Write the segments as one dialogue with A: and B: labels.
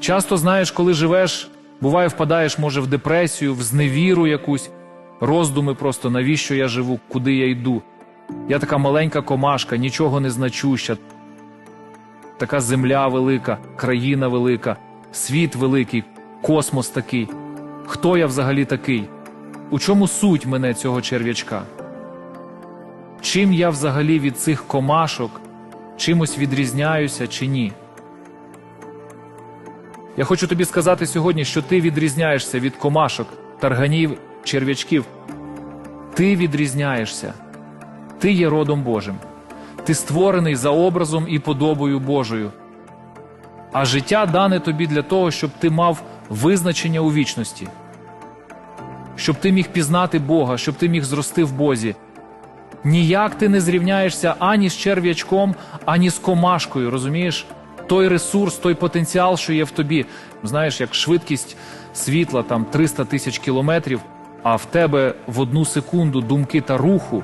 A: Часто знаєш, коли живеш, буває, впадаєш, може, в депресію, в зневіру якусь, роздуми просто, навіщо я живу, куди я йду. Я така маленька комашка, нічого не значуща. Така земля велика, країна велика, світ великий, космос такий. Хто я взагалі такий? У чому суть мене цього черв'ячка? Чим я взагалі від цих комашок чимось відрізняюся чи ні? Я хочу тобі сказати сьогодні, що ти відрізняєшся від комашок, тарганів, черв'ячків. Ти відрізняєшся. Ти є родом Божим. Ти створений за образом і подобою Божою. А життя дане тобі для того, щоб ти мав визначення у вічності, щоб ти міг пізнати Бога, щоб ти міг зрости в Бозі. Ніяк ти не зрівняєшся ані з черв'ячком, ані з комашкою, розумієш? Той ресурс, той потенціал, що є в тобі. Знаєш, як швидкість світла там 300 тисяч кілометрів, а в тебе в одну секунду думки та руху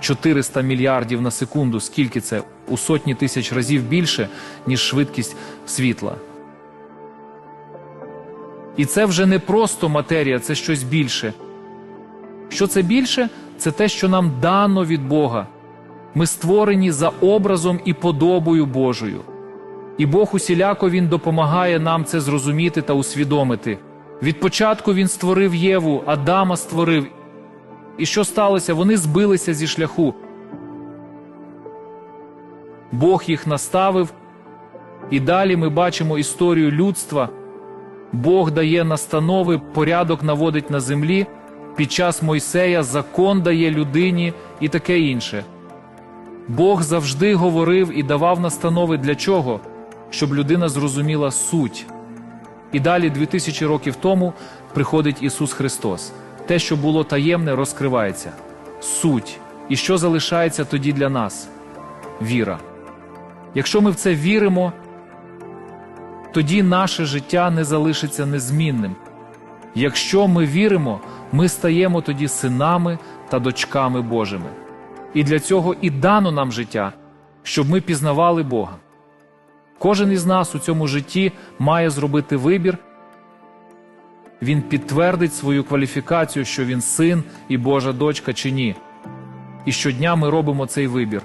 A: 400 мільярдів на секунду. Скільки це? У сотні тисяч разів більше, ніж швидкість світла. І це вже не просто матерія, це щось більше. Що це більше? Це те, що нам дано від Бога. Ми створені за образом і подобою Божою. І Бог усіляко Він допомагає нам це зрозуміти та усвідомити. Від початку Він створив Єву, Адама створив. І що сталося? Вони збилися зі шляху. Бог їх наставив, і далі ми бачимо історію людства. Бог дає настанови, порядок наводить на землі. Під час Мойсея закон дає людині і таке інше. Бог завжди говорив і давав настанови для чого? Щоб людина зрозуміла суть. І далі, 2000 років тому, приходить Ісус Христос. Те, що було таємне, розкривається. Суть. І що залишається тоді для нас? Віра. Якщо ми в це віримо, тоді наше життя не залишиться незмінним. Якщо ми віримо, ми стаємо тоді синами та дочками Божими. І для цього і дано нам життя, щоб ми пізнавали Бога. Кожен із нас у цьому житті має зробити вибір. Він підтвердить свою кваліфікацію, що він син і Божа дочка чи ні. І щодня ми робимо цей вибір.